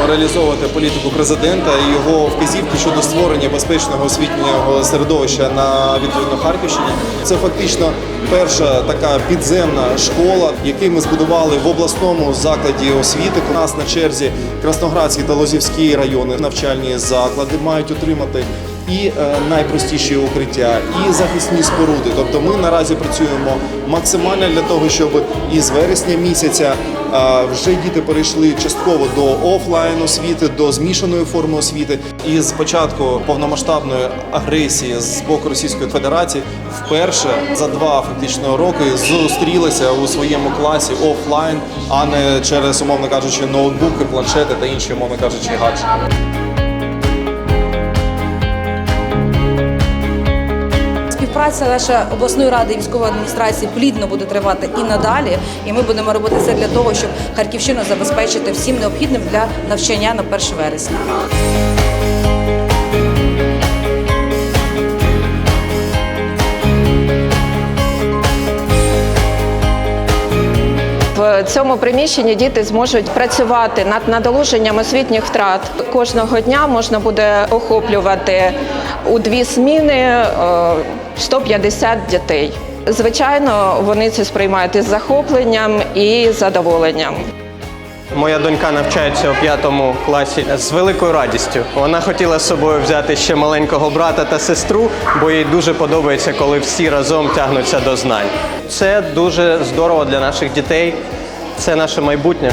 продовжуємо реалізовувати політику президента і його вказівки щодо створення безпечного освітнього середовища на відповідно Харківщині. Це фактично перша така підземна школа, яку ми збудували в обласному закладі освіти. У нас на черзі Красноградський та Лозівський райони навчальні заклади мають отримати і е, найпростіші укриття, і захисні споруди. Тобто ми наразі працюємо максимально для того, щоб із вересня місяця е, вже діти перейшли частково до офлайн освіти, до змішаної форми освіти. І з початку повномасштабної агресії з боку Російської Федерації вперше за два фактично роки зустрілися у своєму класі офлайн, а не через, умовно кажучи, ноутбуки, планшети та інші, умовно кажучи, гаджети. Співпраця наша обласної ради і військової адміністрації плідно буде тривати і надалі. І ми будемо робити все для того, щоб Харківщину забезпечити всім необхідним для навчання на 1 вересня. В цьому приміщенні діти зможуть працювати над надолуженням освітніх втрат. Кожного дня можна буде охоплювати у дві сміни е, 150 дітей. Звичайно, вони це сприймають із захопленням і задоволенням. Моя донька навчається у п'ятому класі з великою радістю. Вона хотіла з собою взяти ще маленького брата та сестру, бо їй дуже подобається, коли всі разом тягнуться до знань. Це дуже здорово для наших дітей. Це наше майбутнє.